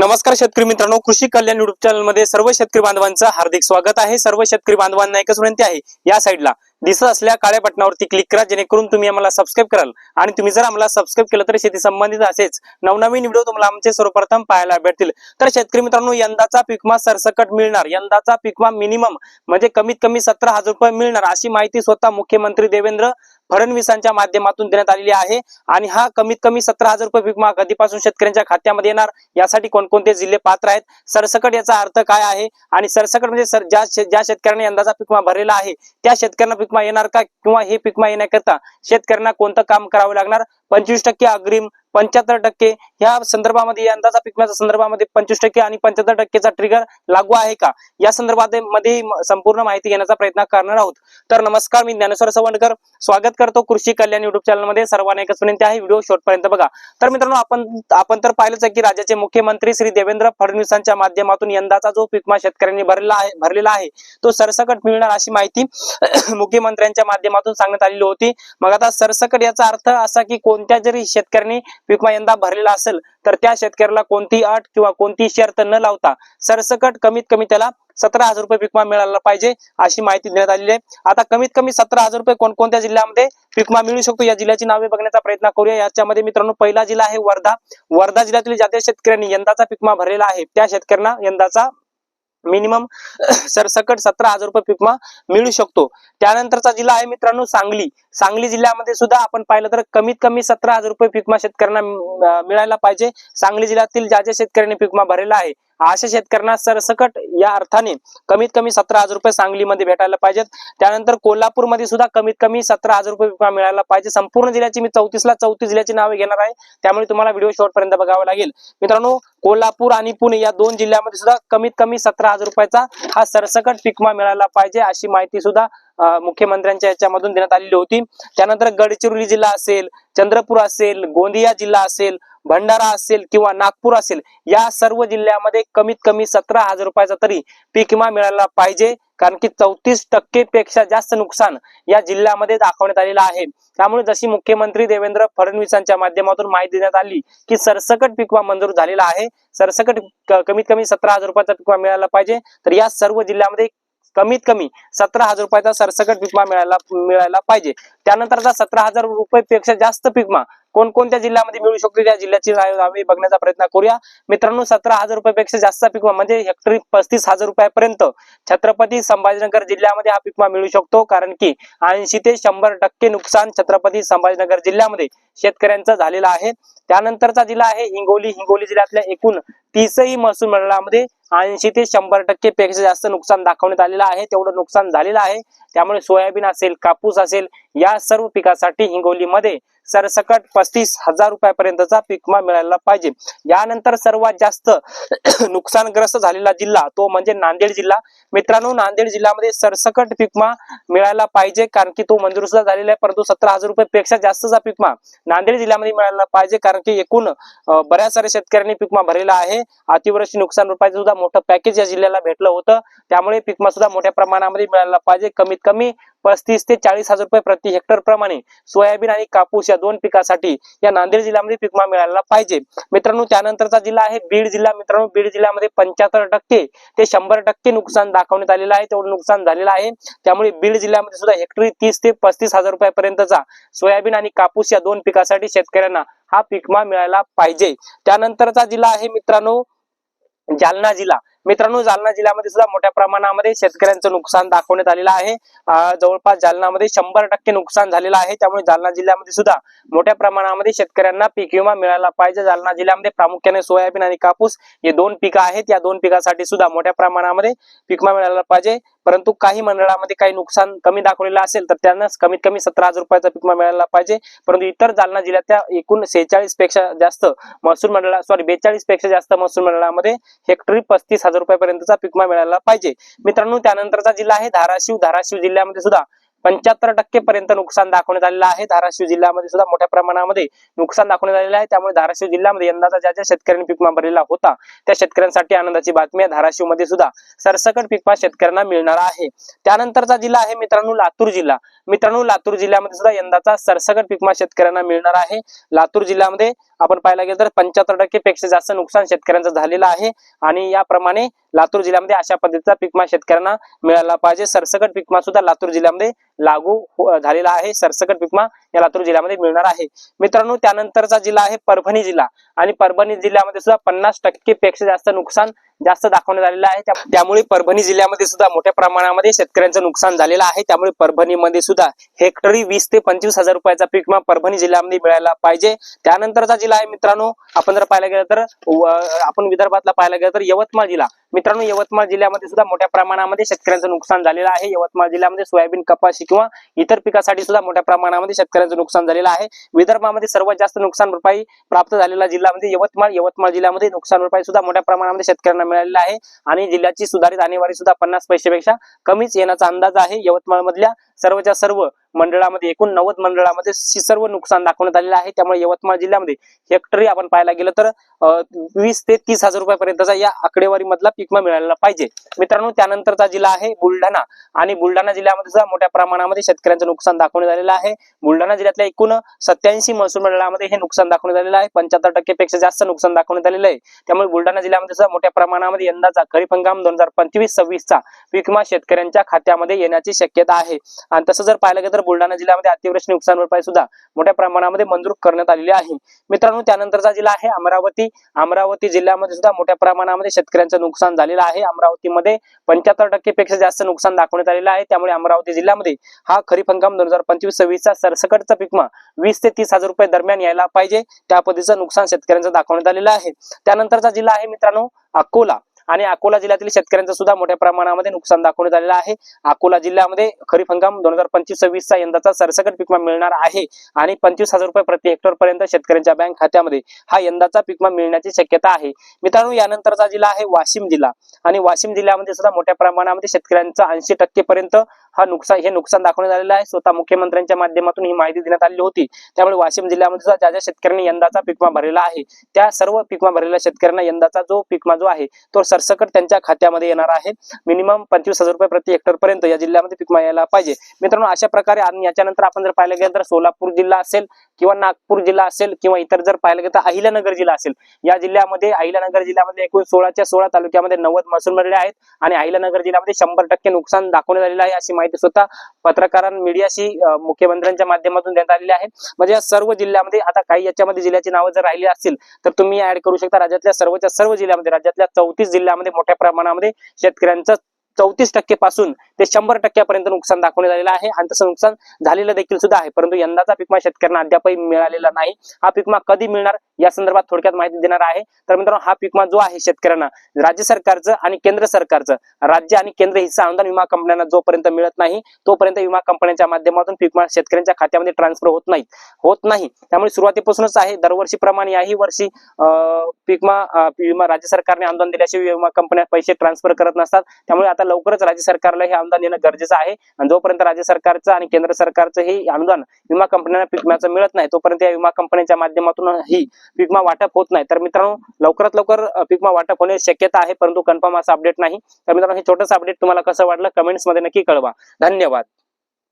नमस्कार शेतकरी मित्रांनो कृषी कल्याण युट्यूब चॅनलमध्ये सर्व शेतकरी बांधवांचं हार्दिक स्वागत आहे. सर्व शेतकरी बांधवांना एकच विनंती आहे या साईडला दिसत असल्या काळ्या बटनावरती क्लिक करा जेणेकरून तुम्ही आम्हाला सबस्क्राईब कराल. आणि तुम्ही जर आम्हाला सबस्क्राईब केलं तर शेती संबंधित असेच नवनवीन व्हिडिओ तुम्हाला आमचे सर्वप्रथम पाहायला भेटतील. तर शेतकरी मित्रांनो यंदाचा पीकमा सरसकट मिळणार. यंदाचा पिकमा मिनिमम म्हणजे कमीत कमी सतरा हजार रुपये मिळणार अशी माहिती स्वतः मुख्यमंत्री देवेंद्र फडणवीसांच्या माध्यमातून देण्यात आलेली आहे. आणि हा कमीत कमी सतरा हजार रुपये विकमा कधीपासून शेतकऱ्यांच्या खात्यामध्ये येणार. यासाठी कोणकोणते जिल्हे पात्र आहेत? सरसकट याचा अर्थ काय आहे? आणि सरसकट म्हणजे सर ज्या ज्या शेतकऱ्यांनी यंदाचा पिकमा भरलेला आहे त्या शेतकऱ्यांना पीकमा येणार का? किंवा हे पीकमा येण्याकरता शेतकऱ्यांना कोणतं काम करावं लागणार? पंचवीस टक्के अग्रिम पंच्याहत्तर टक्के. ह्या संदर्भामध्ये यंदाचा पिकण्याच्या संदर्भामध्ये पंचवीस टक्के आणि पंच्याहत्तर टक्केचा ट्रिगर लागू आहे का? या संदर्भात मध्ये संपूर्ण माहिती घेण्याचा प्रयत्न करणार आहोत. तर नमस्कार मी ज्ञानेश्वर सवंडकर. स्वागत करतो कृषी कल्याण युट्यूब चॅनलमध्ये सर्वांना एकच विनंती आहे व्हिडिओ शेवटपर्यंत बघा. तर मित्रांनो आपण आपण तर पाहिलंच आहे की राज्याचे मुख्यमंत्री श्री देवेंद्र फडणवीसांच्या माध्यमातून यंदाचा जो पिकमा शेतकऱ्यांनी भरलेला आहे भरलेला आहे तो सरसकट मिळणार अशी माहिती मुख्यमंत्र्यांच्या माध्यमातून सांगण्यात आलेली होती. मग आता सरसकट याचा अर्थ असा की कोण कोणत्या जरी शेतकऱ्याने पीकमा यंदा भरलेला असेल तर त्या शेतकऱ्याला कोणती अट किंवा कोणती शर्त न लावता सरसकट कमीत कमी त्याला सतरा हजार रुपये पीकमा मिळाला पाहिजे अशी माहिती देण्यात आलेली आहे. आता कमीत कमी सतरा हजार रुपये कोणकोणत्या जिल्ह्यामध्ये पीकमा मिळू शकतो या जिल्ह्याची नावे बघण्याचा प्रयत्न करूया. याच्यामध्ये मित्रांनो पहिला जिल्हा आहे वर्धा. वर्धा जिल्ह्यातील ज्या त्या शेतकऱ्यांनी यंदाचा पिकमा भरलेला आहे त्या शेतकऱ्यांना यंदाचा मिनिमम सरसकट सतरा हजार रुपये पीकमा मिळू शकतो. त्यानंतरचा जिल्हा आहे मित्रांनो सांगली. सांगली जिल्ह्यामध्ये सुद्धा आपण पाहिलं तर कमीत कमी सतरा हजार रुपये पीकमा शेतकऱ्यांना मिळायला पाहिजे. सांगली जिल्ह्यातील ज्या ज्या शेतकऱ्यांनी पिकमा भरलेला आहे अशा शेतकऱ्यांना सरसकट या अर्थाने कमीत कमी सतरा हजार रुपये सांगलीमध्ये भेटायला पाहिजेत. त्यानंतर कोल्हापूरमध्ये सुद्धा कमीत कमी सतरा हजार रुपये मिळायला पाहिजे. संपूर्ण जिल्ह्याची मी चौतीसला चौतीस जिल्ह्याची नावे घेणार आहे. त्यामुळे तुम्हाला व्हिडिओ शेवटपर्यंत बघावा लागेल. मित्रांनो कोल्हापूर आणि पुणे या दोन जिल्ह्यामध्ये सुद्धा कमीत कमी सतरा हजार रुपयाचा हा सरसकट पिकमा मिळायला पाहिजे अशी माहिती सुद्धा मुख्यमंत्र्यांच्या याच्यामधून देण्यात आलेली होती. त्यानंतर गडचिरोली जिल्हा असेल चंद्रपूर असेल गोंदिया जिल्हा असेल भंडारा असेल किंवा नागपूर असेल या सर्व जिल्ह्यामध्ये कमीत कमी सतरा हजार रुपयाचा तरी पीक विमा मिळाला पाहिजे. कारण की चौतीस टक्के पेक्षा जास्त नुकसान या जिल्ह्यामध्ये दाखवण्यात आलेलं आहे. त्यामुळे जशी मुख्यमंत्री देवेंद्र फडणवीसांच्या माध्यमातून माहिती देण्यात आली की सरसकट पीकवा मंजूर झालेला आहे. सरसकट कमीत कमी सतरा हजार रुपयाचा पीकवा मिळाला पाहिजे. तर या सर्व जिल्ह्यामध्ये कमीत कमी सतरा हजार रुपयाचा सरसकट पीकमा मिळायला मिळायला पाहिजे. त्यानंतरचा सतरा हजार रुपये पेक्षा जास्त विमा कोणकोणत्या जिल्ह्यामध्ये मिळू शकतो त्या जिल्ह्याची आम्ही बघण्याचा प्रयत्न करूया. मित्रांनो सतरा हजार रुपयापेक्षा जास्त पीकमा म्हणजे हेक्टरी पस्तीस हजार रुपयापर्यंत छत्रपती संभाजीनगर जिल्ह्यामध्ये हा पीकमा मिळू शकतो. कारण की ऐंशी ते शंभर टक्के नुकसान छत्रपती संभाजीनगर जिल्ह्यामध्ये शेतकऱ्यांचं झालेलं आहे. त्यानंतरचा जिल्हा आहे हिंगोली. हिंगोली जिल्ह्यातल्या एकूण तीसही महसूल मंडळामध्ये ऐंशी ते शंभर टक्के पेक्षा जास्त नुकसान दाखवण्यात आलेलं आहे. तेवढं नुकसान झालेलं आहे. त्यामुळे सोयाबीन असेल कापूस असेल या सर्व पिकासाठी हिंगोलीमध्ये सरसकट पस्तीस हजार रुपयापर्यंतचा पीकमा मिळायला पाहिजे. यानंतर सर्वात जास्त नुकसानग्रस्त झालेला जिल्हा तो म्हणजे नांदेड जिल्हा. मित्रांनो नांदेड जिल्ह्यामध्ये सरसकट पीकमा मिळायला पाहिजे कारण की तो मंजूर सुद्धा झालेला आहे. परंतु सतरा हजार रुपये पेक्षा जास्तचा पीकमा नांदेड जिल्ह्यामध्ये मिळायला पाहिजे कारण की एकूण बऱ्याच साऱ्या शेतकऱ्यांनी पीकमा भरलेला आहे. अतिवृष्टी नुकसान रुपयाचं सुद्धा मोठं पॅकेज या जिल्ह्याला भेटलं होतं. त्यामुळे पीकमा सुद्धा मोठ्या प्रमाणामध्ये मिळायला पाहिजे. कमीत कमी पस्तीस ते चाळीस हजार रुपये प्रति हेक्टर प्रमाणे सोयाबीन आणि कापूस या दोन पिकासाठी या नांदेड जिल्ह्यामध्ये पिकमा मिळायला पाहिजे. मित्रांनो त्यानंतरचा जिल्हा आहे बीड जिल्हा. मित्रांनो बीड जिल्ह्यामध्ये पंच्याहत्तर टक्के ते शंभर टक्के नुकसान दाखवण्यात आलेलं आहे. तेवढं नुकसान झालेलं आहे. त्यामुळे बीड जिल्ह्यामध्ये सुद्धा हेक्टरी तीस ते पस्तीस हजार रुपयापर्यंतचा सोयाबीन आणि कापूस या दोन पिकासाठी शेतकऱ्यांना हा पिकमा मिळायला पाहिजे. त्यानंतरचा जिल्हा आहे मित्रांनो जालना जिल्हा. मित्रांनो जालना जिल्ह्यामध्ये सुद्धा मोठ्या प्रमाणामध्ये शेतकऱ्यांचं नुकसान दाखवण्यात आलेलं आहे. जवळपास जालनामध्ये शंभर टक्के नुकसान झालेलं आहे. त्यामुळे जालना जिल्ह्यामध्ये सुद्धा मोठ्या प्रमाणामध्ये शेतकऱ्यांना पीक विमा मिळायला पाहिजे. जालना जिल्ह्यामध्ये प्रामुख्याने सोयाबीन आणि कापूस हे दोन पिकं आहेत. या दोन पिकासाठी सुद्धा मोठ्या प्रमाणामध्ये पीक विमा मिळायला पाहिजे. परंतु काही मंडळामध्ये काही नुकसान कमी दाखवलेलं असेल तर त्यांना कमीत कमी सतरा हजार रुपयाचा पिकमा मिळायला पाहिजे. परंतु इतर जालना जिल्ह्यातल्या एकूण सेहेचाळीसपेक्षा जास्त महसूल मंडळा सॉरी बेचाळीसपेक्षा जास्त महसूल मंडळामध्ये हेक्टरी पस्तीस हजार रुपयापर्यंतचा पिकमा मिळायला पाहिजे. मित्रांनो त्यानंतरचा जिल्हा आहे धाराशिव. धाराशिव जिल्ह्यामध्ये सुद्धा पंच्याहत्तर टक्के पर्यंत नुकसान दाखवण्यात आलेलं आहे. धाराशिव जिल्ह्यामध्ये सुद्धा मोठ्या प्रमाणामध्ये नुकसान दाखवण्यात आलेलं आहे. त्यामुळे धाराशिव जिल्ह्यामध्ये यंदाचा ज्या ज्या शेतकऱ्यांनी पीकमा भरलेला होता त्या शेतकऱ्यांसाठी आनंदाची बातमी आहे. धाराशिवमध्ये सुद्धा सरसकट पीकमा शेतकऱ्यांना मिळणार आहे. त्यानंतरचा जिल्हा आहे मित्रांनो लातूर जिल्हा. मित्रांनो लातूर जिल्ह्यामध्ये सुद्धा यंदाचा सरसकट पीकमा शेतकऱ्यांना मिळणार आहे. लातूर जिल्ह्यामध्ये आपण पाहायला गेलं तर पंच्याहत्तर टक्के पेक्षा जास्त नुकसान शेतकऱ्यांचं झालेलं आहे. आणि याप्रमाणे लातूर जिल्ह्यामध्ये अशा पद्धतीचा पिकमा शेतकऱ्यांना मिळाला पाहिजे. सरसकट पिकमा सुद्धा लातूर जिल्ह्यामध्ये लागू हो- झालेला आहे. सरसकट पिकमा या लातूर जिल्ह्यामध्ये मिळणार आहे. मित्रांनो त्यानंतरचा जिल्हा आहे परभणी जिल्हा. आणि परभणी जिल्ह्यामध्ये सुद्धा पन्नास टक्के पेक्षा जास्त नुकसान जास्त दाखवण्यात आलेलं आहे. त्यामुळे परभणी जिल्ह्यामध्ये सुद्धा मोठ्या प्रमाणामध्ये शेतकऱ्यांचं नुकसान झालेलं आहे. त्यामुळे परभणीमध्ये सुद्धा हेक्टरी वीस ते पंचवीस हजार रुपयाचा पीक विमा परभणी जिल्ह्यामध्ये मिळायला पाहिजे. त्यानंतरचा जिल्हा आहे मित्रांनो आपण जर पाहायला गेलं तर आपण विदर्भातला पाहायला गेलं तर यवतमाळ जिल्हा. मित्रांनो यवतमाळ जिल्ह्यामध्ये सुद्धा मोठ्या प्रमाणामध्ये शेतकऱ्यांचं नुकसान झालेलं आहे. यवतमाळ जिल्ह्यामध्ये सोयाबीन कपाशी किंवा इतर पिकासाठी सुद्धा मोठ्या प्रमाणामध्ये शेतकऱ्यांचं नुकसान झालेलं आहे. विदर्भामध्ये सर्वात जास्त नुकसान भरपाई प्राप्त झालेला जिल्हा म्हणजे यवतमाळ. यवतमाळ जिल्ह्यामध्ये नुकसान भरपाई सुद्धा मोठ्या प्रमाणामध्ये शेतकऱ्यांना मिळालेला आहे आणि जिल्ह्याची सुधारित आणेवारी सुद्धा पन्नास पैसेपेक्षा कमीच येण्याचा अंदाज आहे. यवतमाळ मधल्या सर्वच्या सर्व मंडळामध्ये एकूण नव्वद मंडळामध्ये सर्व नुकसान दाखवण्यात आलेलं आहे. त्यामुळे यवतमाळ जिल्ह्यामध्ये हेक्टरी आपण पाहायला गेलं तर वीस ते तीस हजार रुपयापर्यंतचा या आकडेवारी मधला पीक मिळायला पाहिजे. मित्रांनो त्यानंतरचा जिल्हा आहे बुलढाणा. आणि बुलढाणा जिल्ह्यामध्ये सुद्धा मोठ्या प्रमाणामध्ये शेतकऱ्यांचं नुकसान दाखवण्यात आलेलं आहे. बुलढाणा जिल्ह्यातल्या एकूण सत्याऐंशी महसूल मंडळामध्ये हे नुकसान दाखवण्यात आलेलं आहे. पंच्याहत्तर टक्के पेक्षा जास्त नुकसान दाखवण्यात आलेलं आहे. त्यामुळे बुलढाणा जिल्ह्यामध्ये सुद्धा मोठ्या प्रमाणामध्ये यंदाचा खरीप हंगाम दोन हजार पंचवीस सव्वीसचा पीक विमा शेतकऱ्यांच्या खात्यामध्ये येण्याची शक्यता आहे. आणि तसं जर पाहिलं गेलं तर बुलढाणा जिल्ह्यामध्ये अतिवृष्टी नुकसान भरपाई सुद्धा मोठ्या प्रमाणामध्ये मंजूर करण्यात आलेली आहे. मित्रांनो त्यानंतरचा जिल्हा आहे अमरावती. अमरावती जिल्ह्यामध्ये सुद्धा मोठ्या प्रमाणामध्ये शेतकऱ्यांचं नुकसान झालेलं आहे. अमरावतीमध्ये पंच्याहत्तर टक्के पेक्षा जास्त नुकसान दाखवण्यात आलेलं आहे. त्यामुळे अमरावती जिल्ह्यामध्ये हा खरीप हंगाम दोन हजार पंचवीस सव्वीसचा सरसकटचा पीक वीस ते तीस हजार रुपये दरम्यान यायला पाहिजे. त्या पद्धतीचं नुकसान शेतकऱ्यांचं दाखवण्यात आलेलं आहे. त्यानंतरचा जिल्हा आहे मित्रांनो अकोला. आणि अकोला जिल्ह्यातील शेतकऱ्यांचं सुद्धा मोठ्या प्रमाणामध्ये नुकसान दाखवण्यात आलेलं आहे. अकोला जिल्ह्यामध्ये खरीप हंगाम दोन हजार पंचवीस सव्वीसचा यंदाचा सरसकट पीक मिळणार आहे. आणि पंचवीस हजार रुपये प्रति हेक्टर पर्यंत शेतकऱ्यांच्या बँक खात्यामध्ये हा यंदाचा पीक विमा मिळण्याची शक्यता आहे. मित्रांनो यानंतरचा जिल्हा आहे वाशिम जिल्हा. आणि वाशिम जिल्ह्यामध्ये सुद्धा मोठ्या प्रमाणामध्ये शेतकऱ्यांचा ऐंशी टक्के पर्यंत हा नुकसान हे नुकसान दाखवण्यात आलेलं आहे. स्वतः मुख्यमंत्र्यांच्या माध्यमातून ही माहिती देण्यात आली होती. त्यामुळे वाशिम जिल्ह्यामध्ये सुद्धा ज्या ज्या शेतकऱ्यांनी यंदाचा पीक विमा भरलेला आहे त्या सर्व पिकमा भरलेल्या शेतकऱ्यांना यंदाचा जो पीक जो आहे तो सरसकट त्यांच्या खात्यामध्ये येणार आहे. मिनिमम पंचवीस हजार रुपये प्रति हेक्टर पर्यंत या जिल्ह्यामध्ये पिकमा यायला पाहिजे. मित्रांनो अशा प्रकारे आणि याच्यानंतर आपण जर पाहिलं गेलं तर सोलापूर जिल्हा असेल किंवा नागपूर जिल्हा असेल किंवा इतर जर पाहिलं गेलं तर अहिल्यानगर जिल्हा असेल. या जिल्ह्यामध्ये अहिल्यानगर जिल्ह्यामध्ये एकूण सोळाच्या सोळा तालुक्यामध्ये नव्वद महसूल मंडळे आहेत आणि अहिल्यानगर जिल्ह्यामध्ये शंभर टक्के नुकसान दाखवण्यात आलेलं आहे अशी माहिती स्वतः पत्रकारां मीडियाशी मुख्यमंत्र्यांच्या माध्यमातून देण्यात आलेली आहे. म्हणजे या सर्व जिल्ह्यामध्ये आता काही याच्यामध्ये जिल्ह्याची नावं जर राहिली असतील तर तुम्ही ऍड करू शकता. राज्यातल्या सर्वच्या सर्व जिल्ह्यामध्ये राज्यातल्या चौतीस जिल्ह्यामध्ये मोठ्या प्रमाणामध्ये शेतकऱ्यांचं चौतीस टक्के पासून ते शंभर टक्क्यापर्यंत नुकसान दाखवण्यात आलेलं आहे. आणि तसं नुकसान झालेलं देखील सुद्धा आहे. परंतु यंदाचा पीकमा शेतकऱ्यांना अद्यापही मिळालेला नाही. हा पीकमा कधी मिळणार? या संदर्भात थोडक्यात माहिती देणार आहे. तर मित्रांनो हा पीकमा जो आहे शेतकऱ्यांना राज्य सरकारचं आणि केंद्र सरकारचं राज्य आणि केंद्र हिस्सा अनुदान विमा कंपन्यांना जोपर्यंत मिळत नाही तोपर्यंत विमा कंपन्यांच्या माध्यमातून पीकमा शेतकऱ्यांच्या खात्यामध्ये ट्रान्सफर होत नाही होत नाही. त्यामुळे सुरुवातीपासूनच आहे. दरवर्षीप्रमाणे याही वर्षी पीकमा विमा विमा राज्य सरकारने अनुदान दिल्याशिवाय विमा कंपन्या पैसे ट्रान्सफर करत नसतात. त्यामुळे आता लवकरच राज्य सरकारला हे अनुदान देणं गरजेचं आहे. आणि जोपर्यंत राज्य सरकारचं आणि केंद्र सरकारचं हे अनुदान विमा कंपन्यांना पीक विम्याचं मिळत नाही तोपर्यंत या विमा कंपन्यांच्या माध्यमातून ही पीक विमा वाटप होत नाही. तर मित्रांनो लवकरात लवकर पीक विमा वाटप होण्याची शक्यता आहे परंतु कन्फर्म असं अपडेट नाही. तर मित्रांनो हे छोटंसं अपडेट तुम्हाला कसं वाटलं कमेंट्समध्ये नक्की कळवा. धन्यवाद.